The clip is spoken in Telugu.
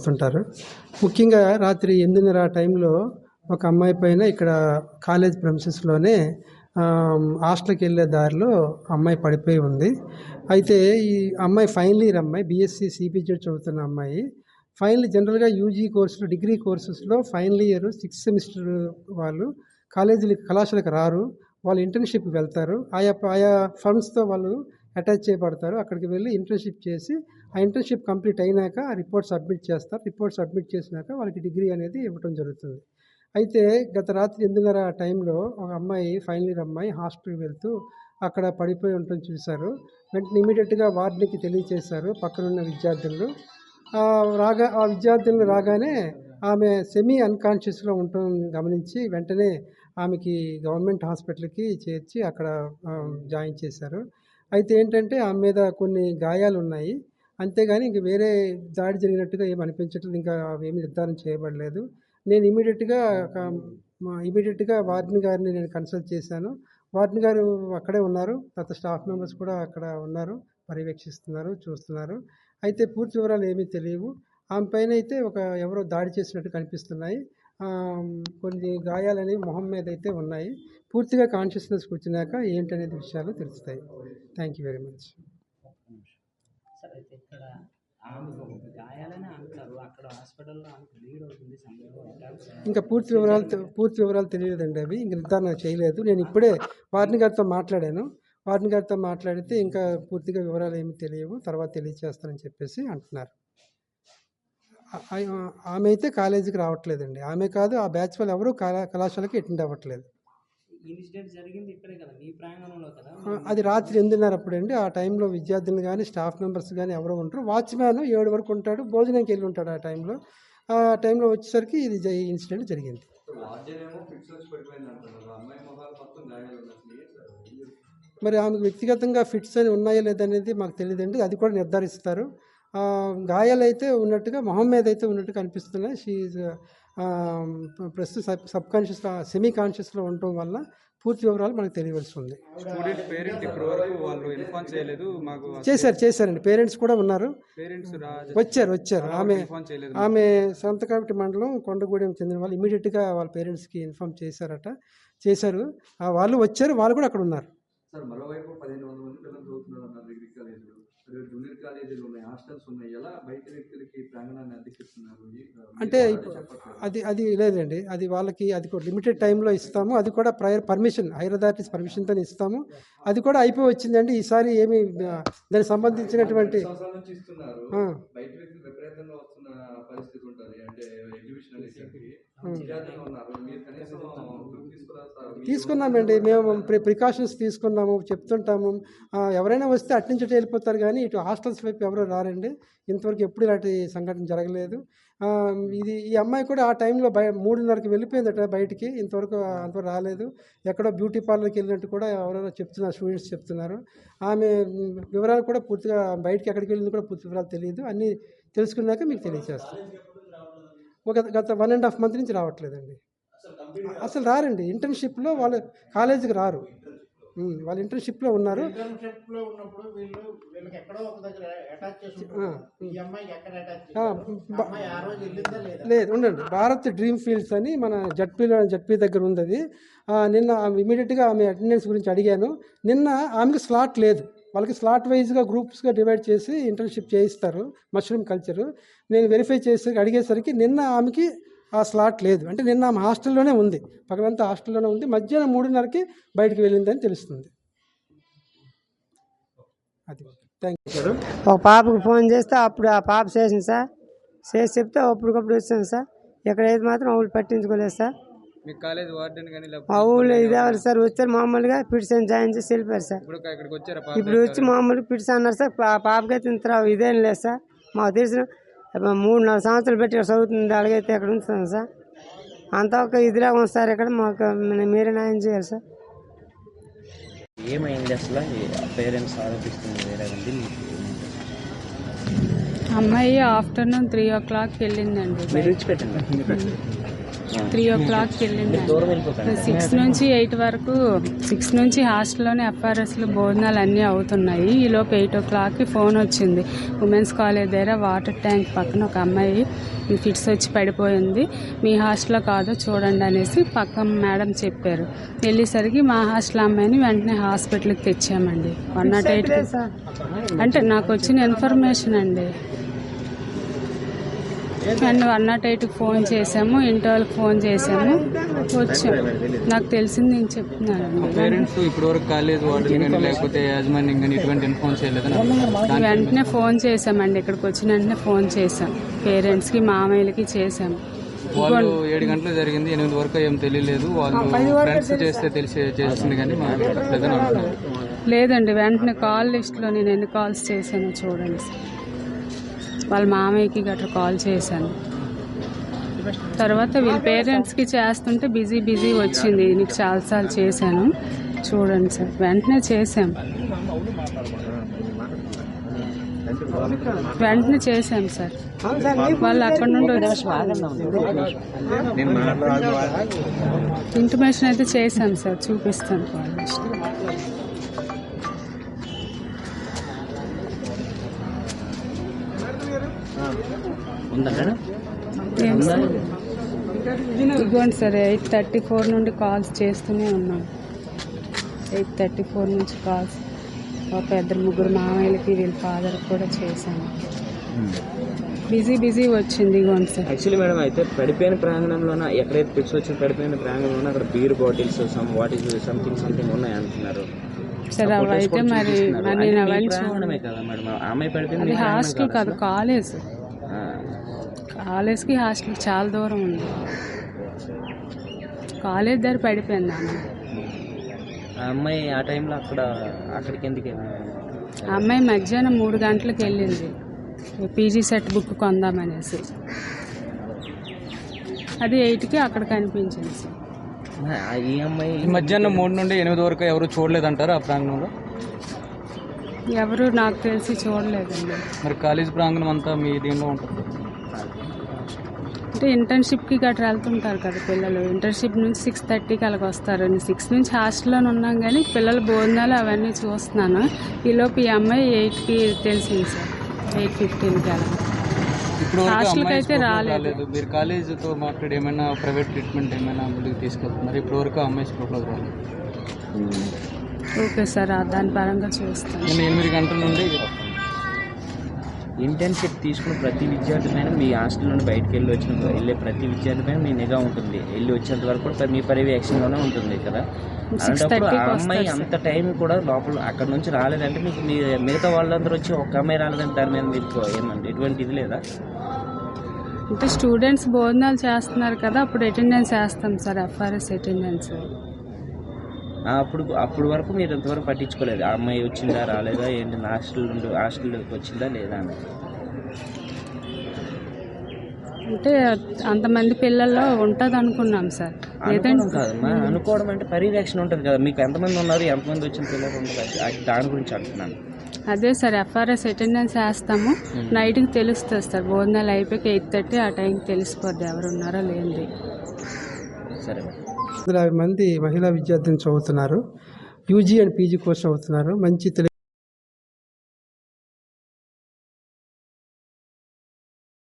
వస్తుంటారు. ముఖ్యంగా రాత్రి ఎనిమిదిన్నర ఆ టైంలో ఒక అమ్మాయి పైన ఇక్కడ కాలేజ్ ప్రమిసెస్లోనే హాస్టల్కి వెళ్ళే దారిలో అమ్మాయి పడిపోయి ఉంది. అయితే ఈ అమ్మాయి ఫైనల్ ఇయర్ అమ్మాయి బీఎస్సీ సిపిజెడ్ చదువుతున్న అమ్మాయి ఫైనల్ జనరల్గా యూజీ కోర్సులు డిగ్రీ కోర్సెస్లో ఫైనల్ ఇయర్ సిక్స్త్ సెమిస్టర్ వాళ్ళు కాలేజీలకు కళాశాలకు రారు. వాళ్ళు ఇంటర్న్షిప్కి వెళ్తారు. ఆయా ఆయా ఫండ్స్తో వాళ్ళు అటాచ్ చేయబడతారు. అక్కడికి వెళ్ళి ఇంటర్న్షిప్ చేసి ఆ ఇంటర్న్షిప్ కంప్లీట్ అయినాక ఆ రిపోర్ట్ సబ్మిట్ చేస్తారు. రిపోర్ట్ సబ్మిట్ చేసినాక వాళ్ళకి డిగ్రీ అనేది ఇవ్వడం జరుగుతుంది. అయితే గత రాత్రి ఎందున్నర ఆ టైంలో ఒక అమ్మాయి ఫైనల్ ఇయర్ అమ్మాయి హాస్టల్కి వెళ్తూ అక్కడ పడిపోయి ఉండటం చూశారు. వెంటనే ఇమీడియట్గా వార్డుకి తెలియచేశారు పక్కనున్న విద్యార్థులు. రాగా ఆ విద్యార్థులు రాగానే ఆమె సెమీ అన్కాన్షియస్లో ఉండటం గమనించి వెంటనే ఆమెకి గవర్నమెంట్ హాస్పిటల్కి చేర్చి అక్కడ జాయిన్ చేశారు. అయితే ఏంటంటే ఆమె మీద కొన్ని గాయాలు ఉన్నాయి. అంతేగాని ఇంక వేరే దాడి జరిగినట్టుగా ఏమి అనిపించట్లేదు. ఇంకా ఏమి నిర్ధారణ చేయబడలేదు. నేను ఇమీడియట్గా ఇమీడియట్గా వార్డెన్ గారిని నేను కన్సల్ట్ చేశాను. వార్డెన్ గారు అక్కడే ఉన్నారు. తర్వాత స్టాఫ్ మెంబర్స్ కూడా అక్కడ ఉన్నారు. పర్యవేక్షిస్తున్నారు చూస్తున్నారు. అయితే పూర్తి వివరాలు ఏమీ తెలియవు. ఆమె పైన అయితే ఒక ఎవరో దాడి చేసినట్టు కనిపిస్తున్నాయి. కొన్ని గాయాలనేవి మొహం మీద అయితే ఉన్నాయి. పూర్తిగా కాన్షియస్నెస్ కూర్చున్నాక ఏంటనేది విషయాలు తెలుస్తాయి. Thank you very much. సరే అయితే ఇక్కడ ఆమెకు గాయాలని అంటారు అక్కడ హాస్పిటల్లో ఆమెకు బ్లీడ్ అవుతుంది ఇంకా పూర్తి వివరాలు పూర్తి వివరాలు తెలియలేదండి అవి. ఇంక నిర్ధారణ చేయలేదు. నేను ఇప్పుడే వారిని గారితో మాట్లాడాను. వారిని గారితో మాట్లాడితే ఇంకా పూర్తిగా వివరాలు ఏమి తెలియవు. తర్వాత తెలియచేస్తానని చెప్పేసి అంటున్నారు. ఆమె అయితే కాలేజీకి రావట్లేదండి. ఆమె కాదు ఆ బ్యాచ్ వాళ్ళు ఎవరూ కళా కళాశాలకి అటెండ్ అవ్వట్లేదు. ఇన్సిడెంట్ జరిగింది ఇక్కడే కదా మీ ప్రాంగణంలో కదా? అది రాత్రి ఎనిమిదిన్నర అప్పుడండి. ఆ టైంలో విద్యార్థులు కానీ స్టాఫ్ మెంబర్స్ కానీ ఎవరో ఉంటారు. వాచ్మ్యాన్ ఏడు వరకు ఉంటాడు భోజనంకి వెళ్ళి ఉంటాడు ఆ టైంలో. ఆ టైంలో వచ్చేసరికి ఇది ఇన్సిడెంట్ జరిగింది? మరి ఆమెకు వ్యక్తిగతంగా ఫిట్స్ అని ఉన్నాయా లేదనేది మాకు తెలియదండి. అది కూడా నిర్ధారిస్తారు. ఆ, గాయాలు అయితే ఉన్నట్టుగా మొహం మీద అయితే ఉన్నట్టు కనిపిస్తున్నాయి షీఈ్ ప్రస్తుతం సబ్ కాన్షియస్ సెమీ కాన్షియస్లో ఉండటం వల్ల పూర్తి వివరాలు మనకు తెలియవలసి ఉంది. స్టూడెంట్ పేరెంట్ ఇప్పటి వరకు వాళ్ళు ఇన్ఫార్మ్ చేయలేదు మాకు చేశారు చేశారండి. పేరెంట్స్ కూడా ఉన్నారు. పేరెంట్స్ వచ్చారు వచ్చారు. ఆమె ఇన్ఫార్మ్ చేయలేదు ఆమె సంతకాపటి మండలం కొండగూడెం చెందిన వాళ్ళు ఇమీడియట్గా వాళ్ళ పేరెంట్స్కి ఇన్ఫార్మ్ చేశారట చేశారు. ఆ, వాళ్ళు వచ్చారు వాళ్ళు కూడా అక్కడ ఉన్నారు. జూనియర్ కాలేజీలు ఉన్నాయి హాస్టల్స్ ఉన్నాయి. ఎలా బయట వ్యక్తులకి ప్రాంగణాన్ని అంటే. అది అది లేదండి. అది వాళ్ళకి అది కూడా లిమిటెడ్ టైంలో ఇస్తాము. అది కూడా ప్రయర్ పర్మిషన్ హైర్ అథారిటీస్ పర్మిషన్తో ఇస్తాము. అది కూడా అయిపోయి వచ్చిందండి. ఈసారి ఏమి దానికి సంబంధించినటువంటి బయట వ్యక్తులు విపరీతంగా వస్తున్న పరిస్థితి ఉంటుంది. అంటే ఎగ్జిబిషన్ Hmm. తీసుకున్నామండి. మేము ప్రి ప్రికాషన్స్ తీసుకున్నాము చెప్తుంటాము. ఎవరైనా వస్తే అటు నుంచి వెళ్ళిపోతారు కానీ ఇటు హాస్టల్స్ వైపు ఎవరు రారండి. ఇంతవరకు ఎప్పుడు ఇలాంటి సంఘటన జరగలేదు. ఇది ఈ అమ్మాయి కూడా ఆ టైంలో బయ మూడున్నరకి వెళ్ళిపోయిందట బయటికి. ఇంతవరకు అంతవరకు రాలేదు. ఎక్కడో బ్యూటీ పార్లర్కి వెళ్ళినట్టు కూడా ఎవరైనా చెప్తున్నారు స్టూడెంట్స్ చెప్తున్నారు. ఆమె వివరాలు కూడా పూర్తిగా బయటికి ఎక్కడికి వెళ్ళింది కూడా పూర్తి వివరాలు తెలియదు. అన్నీ తెలుసుకున్నాక మీకు తెలియజేస్తాను ఒక గత వన్ అండ్ హాఫ్ మంత్ నుంచి రావట్లేదండి. అసలు రారండి. ఇంటర్న్షిప్లో వాళ్ళు కాలేజీకి రారు. వాళ్ళు ఇంటర్న్షిప్లో ఉన్నారు. లేదా? ఉండండి. భారత్ డ్రీమ్ ఫీల్డ్స్ అని మన జడ్పీలో జడ్పీ దగ్గర ఉంది అది. నిన్న ఇమీడియట్గా ఆమె అటెండెన్స్ గురించి అడిగాను. నిన్న ఆమెకి స్లాట్ లేదు. వాళ్ళకి స్లాట్ వైజ్గా గ్రూప్స్గా డివైడ్ చేసి ఇంటర్న్షిప్ చేయిస్తారు మష్రూమ్ కల్చరు నేను వెరిఫై చేసి అడిగేసరికి నిన్న ఆమెకి ఆ స్లాట్ లేదు. అంటే నిన్న ఆమె హాస్టల్లోనే ఉంది. పగలంతా హాస్టల్లోనే ఉంది. మధ్యాహ్నం మూడున్నరకి బయటికి వెళ్ళిందని తెలుస్తుంది. అది. థ్యాంక్ యూ ఒక పాపకు ఫోన్ చేస్తే అప్పుడు ఆ పాప చేసింది సార్. చేసి చెప్తే అప్పటికప్పుడు వచ్చాను సార్. ఇక్కడ ఏది మాత్రం ఊళ్ళు పట్టించుకోలేదు సార్. మీ కాలేజ్ వార్డెన్ కానీ మా ఊళ్ళో ఇదేవారు సార్ వచ్చారు మామూలుగా పిట్స్ అని జాయిన్ చేసి వెళ్ళిపోయారు సార్. ఇప్పుడు ఇక్కడికి వచ్చారా పాప ఇప్పుడు వచ్చి మామూలుగా పిట్స్ అన్నారు సార్ పాపకైతే ఇంత రావు ఇదేం లేదు సార్. మాకు తెలిసిన మూడు నాలుగు సంవత్సరాలు పెట్టి ఇక్కడ చదువుతుంది అడిగైతే ఇక్కడ ఉంచుతాను సార్. అంతా ఒక ఇదిలా ఉంది సార్ ఇక్కడ మాకు మీరే న్యాయం చేయాలి సార్. ఏమైంది అసలు? పేరెంట్స్ ఆరోపిస్తుంది వేరే ఉంది. అమ్మాయి ఆఫ్టర్నూన్ త్రీ ఓ క్లాక్ వెళ్ళిందండి మీరు విడిచిపెట్టండి. త్రీ ఓ క్లాక్కి వెళ్ళింది సిక్స్ నుంచి ఎయిట్ వరకు సిక్స్ నుంచి హాస్టల్లోనే ఎఫ్ఆర్ఎస్లు భోజనాలు అన్నీ అవుతున్నాయి. ఈలోపు ఎయిట్ ఓ క్లాక్కి ఫోన్ వచ్చింది. ఉమెన్స్ కాలేజ్ దగ్గర వాటర్ ట్యాంక్ పక్కన ఒక అమ్మాయి ఫిట్స్ వచ్చి పడిపోయింది. మీ హాస్టల్లో కాదో చూడండి అనేసి పక్క మేడం చెప్పారు. వెళ్ళేసరికి మా హాస్టల్ అమ్మాయిని వెంటనే హాస్పిటల్కి తెచ్చామండి. వన్ నాట్ ఎయిట్ అంటే నాకు వచ్చిన ఇన్ఫర్మేషన్ అండి. అండ్ వన్ నాట్ ఎయిట్కి ఫోన్ చేసాము ఇంటి వాళ్ళకి ఫోన్ చేసాము వచ్చాము నాకు తెలిసింది నేను చెప్తున్నానండి పేరెంట్స్ ఇప్పటి వరకు కాలేజ్ లేకపోతే యాజమాన్యం కానీ ఇటువంటి ఇన్ఫార్మ్ చేయలేదని దాని వెంటనే ఫోన్ చేసామండి ఇక్కడికి వచ్చిన వెంటనే ఫోన్ చేసాం పేరెంట్స్కి మామయ్యలకి చేసాం వాళ్ళు ఏడు గంటలు జరిగింది ఎనిమిది వరకు ఏం తెలియలేదు. వాళ్ళు ఫ్రెండ్స్ చేస్తే తెలిసి చేస్తుంది కానీ మాకు లేదండి వెంటనే కాల్ లిస్ట్లో నేను ఎన్ని కాల్స్ చేశానో చూడండి. సార్. వాళ్ళ మామయ్యకి గట్రా కాల్ చేశాను. తర్వాత వీళ్ళ పేరెంట్స్కి చేస్తుంటే బిజీ బిజీ వచ్చింది. నీకు చాలాసార్లు చేశాను. చూడండి సార్. వెంటనే చేసాం వెంటనే చేసాం సార్. వాళ్ళు అక్కడ నుండి వచ్చి ఇంటిమేషన్ అయితే చేశాం సార్. చూపిస్తాను కాల్ ఇదిగోండి సార్ ఎయిట్ థర్టీ ఫోర్ నుండి కాల్స్ చేస్తూనే ఉన్నాం. ఎయిట్ థర్టీ ఫోర్ నుంచి కాల్స్. ఒక ఇద్దరు ముగ్గురు మామయ్యలకి వీళ్ళ ఫాదర్కి కూడా చేశాను. బిజీ బిజీ వచ్చింది ఇదిగోండి సార్. యాక్చువల్లీ మేడం అయితే పడిపోయిన ప్రాంగణంలోన ఎక్కడైతే పిక్స్ వచ్చి పడిపోయిన ప్రాంగణంలో అక్కడ beer bottles some what is something something ఉన్నాయి అంటున్నారు. సార్ అవి అయితే మరి మరి నేను అవన్నీ ప్రాంగణమే కదా మేడం. ఆ అమ్మాయి పడిపోయింది హాస్టల్ కాదా? కాలేజ్. కాలేజ్కి హాస్టల్కి చాలా దూరం ఉంది. కాలేజ్ దగ్గర పడిపోయింది ఆమె ఆ అమ్మాయి ఆ టైంలో అక్కడ అక్కడికి ఎందుకు ఆ అమ్మాయి మధ్యాహ్నం మూడు గంటలకు వెళ్ళింది. పీజీ సెట్ బుక్ కొందామనేసి. అది ఎయిట్కి అక్కడ కనిపించింది. సార్ ఆ, ఈ అమ్మాయి ఈ మధ్యాహ్నం మూడు నుండి ఎనిమిది వరకు ఎవరు చూడలేదంటారు ఆ ప్రాంగణంలో? ఎవరు నాకు తెలిసి చూడలేదండి. మరి కాలేజ్ ప్రాంగణం అంతా మీ దీనిలో ఉంటుంది. అంటే ఇంటర్న్షిప్కి గట్రా వెళ్తుంటారు కదా పిల్లలు. ఇంటర్న్షిప్ నుంచి సిక్స్ థర్టీకి అలాగ వస్తారు. సిక్స్ నుంచి హాస్టల్లోనే ఉన్నాం కానీ పిల్లల భోజనాలు అవన్నీ చూస్తున్నాను. ఈలోపు ఈ అమ్మాయి ఎయిట్కి తెలిసింది సార్. ఎయిట్ ఫిఫ్టీన్కి అలా ఇప్పుడు వరకు హాస్టల్కి అయితే రాలేదు. మీరు కాలేజీతో మాట్లాడి ఏమైనా ప్రైవేట్ ట్రీట్మెంట్ ఏమైనా ముందుకు తీసుకెళ్తున్నారు? ఇప్పుడు వరకు అమ్మాయి స్కూల్లోకి రాలేదు. ఓకే సార్ దాని పరంగా చూస్తాను. ఎనిమిది గంటల నుండి ఇంటర్న్షిప్ తీసుకున్న ప్రతి విద్యార్థి పైన మీ హాస్టల్ నుండి బయటకు వెళ్ళి వచ్చిన వెళ్ళే ప్రతి విద్యార్థి పైన మీ నిఘా ఉంటుంది. వెళ్ళి వచ్చేంత వరకు కూడా మీ పర్యవేక్షణలోనే ఉంటుంది కదా? అలాంటప్పుడు ఆ అమ్మాయి అంత టైం కూడా లోపల అక్కడ నుంచి రాలేదంటే మీకు మీ మిగతా వాళ్ళందరూ వచ్చి ఒక్క అమ్మాయి రాలేదంటే దాని మీద మీకు ఏమండి ఎటువంటి ఇది లేదా? అంటే స్టూడెంట్స్ భోజనాలు చేస్తున్నారు కదా అప్పుడు అటెండెన్స్ వేస్తాం సార్ ఎఫ్ఆర్ఎస్ అటెండెన్స్. అప్పుడు అప్పుడు వరకు మీరు ఇంతవరకు పట్టించుకోలేదు. ఆ అమ్మాయి వచ్చిందా రాలేదా ఏంటి హాస్టల్ నుండి హాస్టల్కి వచ్చిందా లేదా అని. అంటే అంతమంది పిల్లల్లో ఉంటుంది అనుకున్నాం సార్. అనుకోవడం లేదంటే కాదు మా అనుకోవడం అంటే పర్యవేక్షణ ఉంటుంది కదా. మీకు ఎంతమంది ఉన్నారు ఎంతమంది వచ్చిన పిల్లలు అది దాని గురించి అంటున్నాను. అదే సార్ ఎఫ్ఆర్ఎస్ అటెండెన్స్ వేస్తాము. నైట్కి తెలుస్తుంది సార్. భోజనాలు అయిపోయి ఎయిట్ థర్టీ ఆ టైంకి తెలిసిపోద్ది ఎవరు ఉన్నారో లేనిది. సరే వందల మంది మహిళా విద్యార్థిని చదువుతున్నారు. యూజీ అండ్ పీజీ కోర్స్ చదువుతున్నారు. మంచి